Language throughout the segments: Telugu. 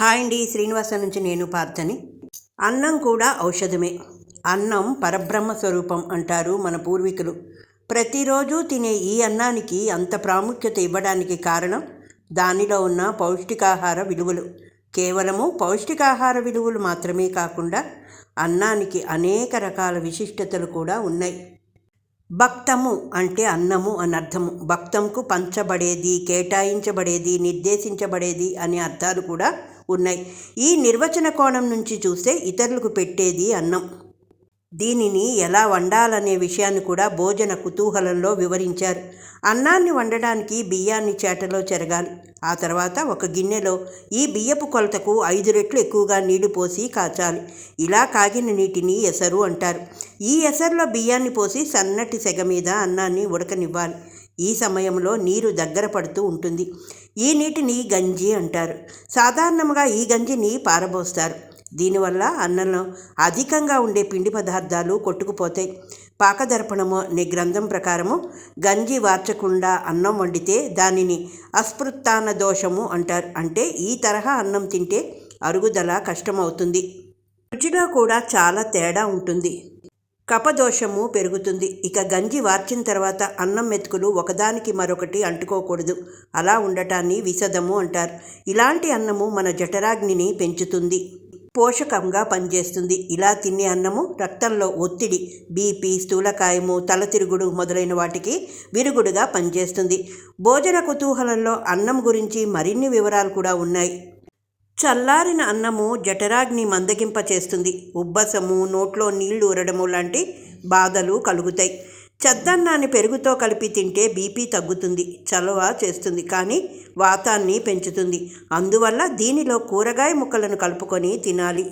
హాయ్ అండి శ్రీనివాస నుంచి నేను పార్థని అన్నం కూడా ఔషధమే. అన్నం పరబ్రహ్మ స్వరూపం అంటారు మన పూర్వీకులు. ప్రతిరోజు తినే ఈ అన్నానికి అంత ప్రాముఖ్యత ఇవ్వడానికి కారణం దానిలో ఉన్న పౌష్టికాహార విలువలు. కేవలము పౌష్టికాహార విలువలు మాత్రమే కాకుండా అన్నానికి అనేక రకాల విశిష్టతలు కూడా ఉన్నాయి. భక్తము అంటే అన్నము అని అర్థము. భక్తంకు పంచబడేది కేటాయించబడేది నిర్దేశించబడేది అనే అర్థాలు కూడా ఉన్నాయి. ఈ నిర్వచన కోణం నుంచి చూస్తే ఇతరులకు పెట్టేది అన్నం. దీనిని ఎలా వండాలనే విషయాన్ని కూడా భోజన కుతూహలంలో వివరించారు. అన్నాన్ని వండడానికి బియ్యాన్ని చేటలో చెరగాలి. ఆ తర్వాత ఒక గిన్నెలో ఈ బియ్యపు కొలతకు ఐదు రెట్లు ఎక్కువగా నీళ్ళు పోసి కాచాలి. ఇలా కాగిన నీటిని ఎసరు అంటారు. ఈ ఎసరులో బియ్యాన్ని పోసి సన్నటి సెగ మీద అన్నాన్ని ఉడకనివ్వాలి. ఈ సమయంలో నీరు దగ్గర పడుతూ ఉంటుంది. ఈ నీటిని గంజి అంటారు. సాధారణంగా ఈ గంజిని పారబోస్తారు. దీనివల్ల అన్నంలో అధికంగా ఉండే పిండి పదార్థాలు కొట్టుకుపోతాయి. పాకదర్పణము అనే గ్రంథం ప్రకారము గంజి వార్చకుండా అన్నం వండితే దానిని అస్పృత్తాన దోషము అంటారు. అంటే ఈ తరహా అన్నం తింటే అరుగుదల కష్టమవుతుంది. రుచిలో కూడా చాలా తేడా ఉంటుంది. కపదోషము పెరుగుతుంది. ఇక గంజి వార్చిన తర్వాత అన్నం మెతుకులు ఒకదానికి మరొకటి అంటుకోకూడదు. అలా ఉండటాన్ని విసదము అంటారు. ఇలాంటి అన్నము మన జఠరాగ్నిని పెంచుతుంది. పోషకంగా పనిచేస్తుంది. ఇలా తినే అన్నము రక్తంలో ఒత్తిడి బీపీ స్థూలకాయము తలతిరుగుడు మొదలైన వాటికి విరుగుడుగా పనిచేస్తుంది. భోజన కుతూహలంలో అన్నం గురించి మరిన్ని వివరాలు కూడా ఉన్నాయి. చల్లారిన అన్నము జఠరాగ్ని మందగింప చేస్తుంది ఉబ్బసము నోట్లో నీళ్ళు ఊరడము లాంటి బాధలు కలుగుతాయి. చెద్దన్నాన్ని పెరుగుతో కలిపి తింటే బీపీ తగ్గుతుంది చలవ చేస్తుంది కానీ వాతాన్ని పెంచుతుంది. అందువల్ల దీనిలో కూరగాయ ముక్కలను కలుపుకొని తినాలి.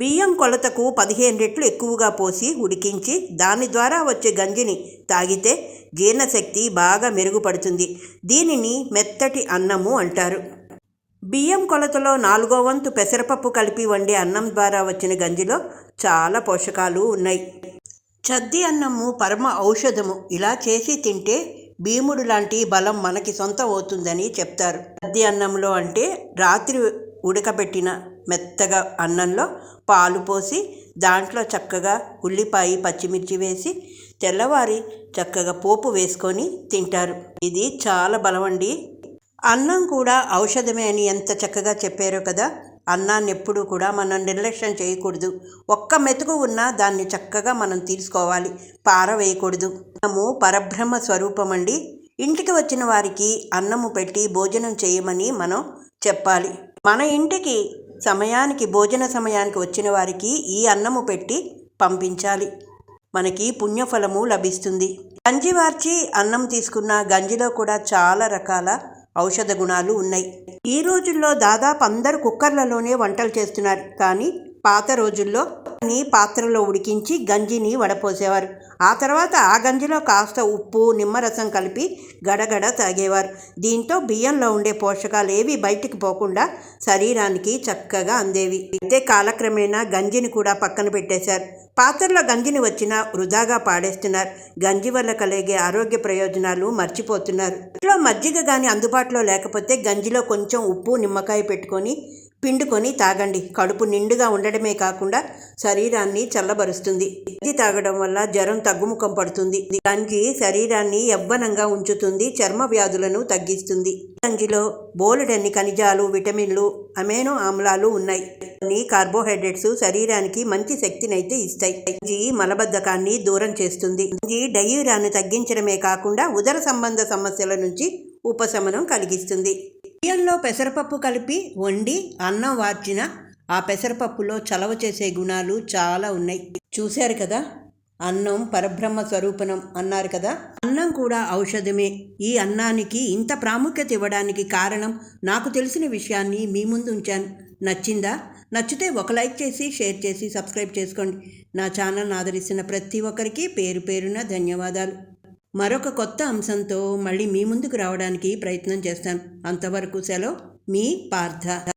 బియ్యం కొలతకు పదిహేను రెట్లు ఎక్కువగా పోసి ఉడికించి దాని ద్వారా వచ్చే గంజిని తాగితే జీర్ణశక్తి బాగా మెరుగుపడుతుంది. దీనిని మెత్తటి అన్నము అంటారు. బియ్యం కొలతలో నాలుగో వంతు పెసరపప్పు కలిపి వండే అన్నం ద్వారా వచ్చిన గంజిలో చాలా పోషకాలు ఉన్నాయి. చద్ది అన్నము పరమ ఔషధము. ఇలా చేసి తింటే భీముడు లాంటి బలం మనకి సొంతం అవుతుందని చెప్తారు. చద్ది అన్నంలో అంటే రాత్రి ఉడకబెట్టిన మెత్తగా అన్నంలో పాలు పోసి దాంట్లో చక్కగా ఉల్లిపాయ పచ్చిమిర్చి వేసి తెల్లవారి చక్కగా పోపు వేసుకొని తింటారు. ఇది చాలా బలమండి. అన్నం కూడా ఔషధమే అని ఎంత చక్కగా చెప్పారో కదా అన్నాన్ని ఎప్పుడూ కూడా మనం నిర్లక్ష్యం చేయకూడదు. ఒక్క మెతుకు ఉన్నా దాన్ని చక్కగా మనం తీసుకోవాలి. పారవేయకూడదు. మనము పరబ్రహ్మ స్వరూపం అండి ఇంటికి వచ్చిన వారికి అన్నము పెట్టి భోజనం చేయమని మనం చెప్పాలి. మన ఇంటికి సమయానికి భోజన సమయానికి వచ్చిన వారికి ఈ అన్నము పెట్టి పంపించాలి. మనకి పుణ్యఫలము లభిస్తుంది. గంజి వార్చి అన్నం తీసుకున్న గంజిలో కూడా చాలా రకాల ఔషధ గుణాలు ఉన్నాయి. ఈ రోజుల్లో దాదాపు అందరు కుక్కర్లలోనే వంటలు చేస్తున్నారు. కానీ పాత రోజుల్లో ని పాత్రలో ఉడికించి గంజిని వడపోసేవారు. ఆ తర్వాత ఆ గంజిలో కాస్త ఉప్పు నిమ్మరసం కలిపి గడగడ తాగేవారు. దీంతో బియ్యంలో ఉండే పోషకాలు ఏవి బయటికి పోకుండా శరీరానికి చక్కగా అందేవి. అయితే కాలక్రమేణా గంజిని కూడా పక్కన పెట్టేశారు. పాత్రలో గంజిని వచ్చినా వృధాగా పాడేస్తున్నారు. గంజి వల్ల కలిగే ఆరోగ్య ప్రయోజనాలు మర్చిపోతున్నారు. ఇంట్లో మజ్జిగ కానీ అందుబాటులో లేకపోతే గంజిలో కొంచెం ఉప్పు నిమ్మకాయ పెట్టుకొని పిండుకొని తాగండి. కడుపు నిండుగా ఉండడమే కాకుండా శరీరాన్ని చల్లబరుస్తుంది. ఇది తాగడం వల్ల జ్వరం తగ్గుముఖం పడుతుంది. గంజి శరీరాన్ని యవ్వనంగా ఉంచుతుంది చర్మ వ్యాధులను తగ్గిస్తుంది. గంజిలో బోలెడన్ని ఖనిజాలు విటమిన్లు అమైనో ఆమ్లాలు ఉన్నాయి. కొన్ని కార్బోహైడ్రేట్స్ శరీరానికి మంచి శక్తినైతే ఇస్తాయి. గంజి మలబద్ధకాన్ని దూరం చేస్తుంది. గంజి డయూరాను తగ్గించడమే కాకుండా ఉదర సంబంధ సమస్యల నుంచి ఉపశమనం కలిగిస్తుంది. బియ్యంలో పెసరపప్పు కలిపి వండి అన్నం వార్చిన ఆ పెసరపప్పులో చలవ చేసే గుణాలు చాలా ఉన్నాయి. చూశారు కదా? అన్నం పరబ్రహ్మ స్వరూపణం అన్నారు కదా? అన్నం కూడా ఔషధమే. ఈ అన్నానికి ఇంత ప్రాముఖ్యత ఇవ్వడానికి కారణం నాకు తెలిసిన విషయాన్ని మీ ముందు ఉంచాను. నచ్చిందా? నచ్చితే ఒక లైక్ చేసి షేర్ చేసి సబ్స్క్రైబ్ చేసుకోండి. నా ఛానల్ ఆదరిస్తున్న ప్రతి ఒక్కరికి పేరు పేరున ధన్యవాదాలు. మరొక కొత్త అంశంతో మళ్ళీ మీ ముందుకు రావడానికి ప్రయత్నం చేస్తాను. అంతవరకు సెలవు. మీ పార్థ.